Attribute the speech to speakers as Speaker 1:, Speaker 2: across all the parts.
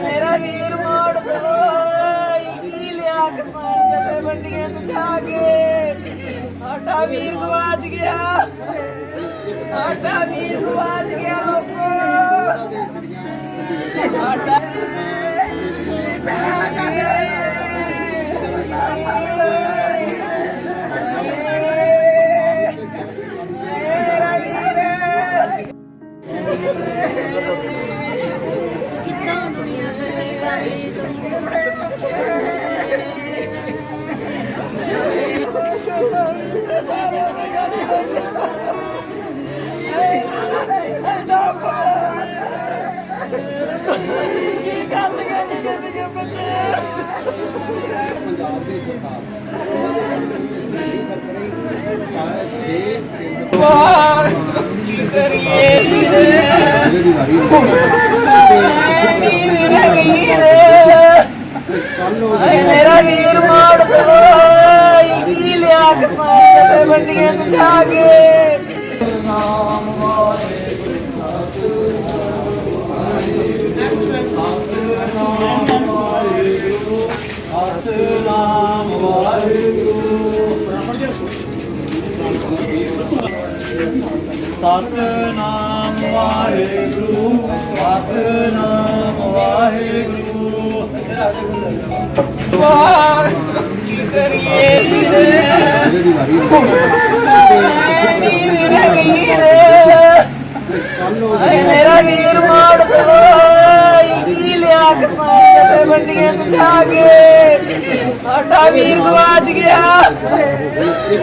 Speaker 1: ਮੇਰਾ ਵੀਰ ਮੋੜ ਦੋ ਕੀ ਲਿਆ ਕੇ ਮਾਰ ਜਦੇ ਬੰਦੀਆਂ ਤੇ ਜਾ ਕੇ ਸਾਡਾ ਵੀਰ ਗਵਾਚ ਗਿਆ ਸਾਡਾ ਵੀਰ ਗਵਾਚ ਗਿਆ ਲੋਕੋ ਸਾਡਾ ਮੇਰਾ ਵੀਰ
Speaker 2: ਕੱਲ ਨੂੰ
Speaker 1: ਦੋ ਕੀ ਲਿਆ ਕੇ ਮਾਰ ਜਦੇ ਬੰਦੀਆਂ ਤੇ ਜਾ ਕੇ
Speaker 3: ਸਤਨਾਮ ਵਾਹਿਗੁਰੂ ਸਤਨਾਮ ਵਾਹਿਗੁਰੂ।
Speaker 1: ਵਾਰ ਕਰੀਏ ਮੇਰਾ ਵੀਰ ਮੇਰਾ ਵੀਰ ਮੋੜ ਦੋ ਕੀ ਲਿਆ ਕੇ ਮਾਰ ਜਦੇ ਬੰਦੀਆਂ ਤੇ ਜਾ ਕੇ ਸਾਡਾ ਵੀਰ ਗਵਾਚ ਗਿਆ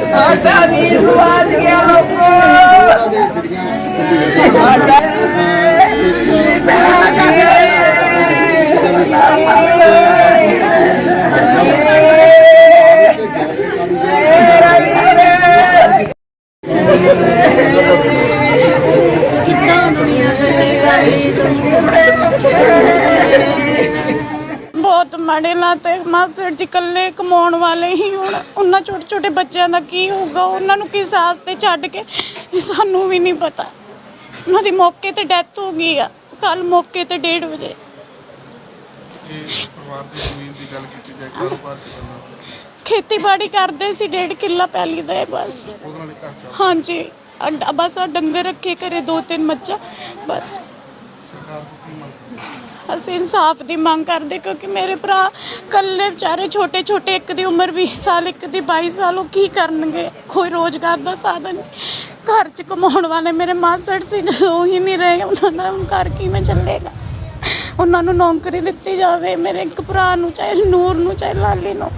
Speaker 1: ਸਾਡਾ ਵੀਰ ਗਵਾਚ ਗਿਆ ਲੋਕੋ ਸਾਡਾ ਮੇਰਾ ਵੀਰ
Speaker 4: ਬਹੁਤ ਮਾੜੇ ਹਾਲਾਤ ਹੈ ਮਾਸੜ ਜੀ ਇਕੱਲੇ ਕਮਾਉਣ ਵਾਲੇ ਹੀ ਹੁਣ। ਉਹਨਾਂ ਛੋਟੇ ਛੋਟੇ ਬੱਚਿਆਂ ਦਾ ਕੀ ਹੋਊਗਾ? ਉਹਨਾਂ ਨੂੰ ਕਿਸ ਆਸ ਤੇ ਛੱਡ ਕੇ? ਇਹ ਸਾਨੂੰ ਵੀ ਨਹੀਂ ਪਤਾ। ਉਹਨਾਂ ਦੀ ਮੌਕੇ ਤੇ ਡੈਥ ਹੋ ਗਈ ਆ। ਕੱਲ ਮੌਕੇ ਤੇ 1:30 ਵਜੇ।
Speaker 5: ਇਹ ਪਰਿਵਾਰ ਦੀ ਜ਼ਮੀਨ ਦੀ ਗੱਲ ਕੀਤੀ ਜਾਏ ਕਾਰੋਬਾਰ ਕਿਦਾਂ
Speaker 4: ਖੇਤੀਬਾੜੀ ਕਰਦੇ ਸੀ ਡੇਢ ਕਿੱਲਾ ਪੈਲੀ ਦਾ ਹੈ ਬਸ।
Speaker 5: ਉਹਦੇ ਨਾਲ ਹੀ ਘਰ ਚੱਲ
Speaker 4: ਹਾਂਜੀ। ਅੱਡਾ- ਬਸ ਆ ਡੰਗਰ ਰੱਖੇ ਘਰੇ ਦੋ ਤਿੰਨ ਮੱਝਾਂ। ਬਸ।
Speaker 5: ਸਰਕਾਰ ਕੀ
Speaker 4: ਅਸੀਂ ਇਨਸਾਫ ਦੀ ਮੰਗ ਕਰਦੇ ਕਿਉਂਕਿ ਮੇਰੇ ਭਰਾ ਕੱਲੇ ਵਿਚਾਰੇ ਛੋਟੇ ਛੋਟੇ, ਇੱਕ ਦੀ ਉਮਰ 20 ਸਾਲ, ਇੱਕ ਦੀ 22 ਸਾਲ, ਉਹ ਕੀ ਕਰਨਗੇ? ਕੋਈ ਰੋਜ਼ਗਾਰ ਦਾ ਸਾਧਨ ਘਰ 'ਚ ਕਮਾਉਣ ਵਾਲੇ ਮੇਰੇ ਮਾਸੜ ਸੀ, ਜਦੋਂ ਉਹ ਹੀ ਨਹੀਂ ਰਹੇ, ਉਹਨਾਂ ਦਾ ਹੁਣ ਘਰ ਕਿਵੇਂ ਚੱਲੇਗਾ? ਉਹਨਾਂ ਨੂੰ ਨੌਕਰੀ ਦਿੱਤੀ ਜਾਵੇ, ਮੇਰੇ ਇੱਕ ਭਰਾ ਨੂੰ ਚਾਹੇ ਨੂਰ ਨੂੰ, ਚਾਹੇ ਲਾਲੀ ਨੂੰ।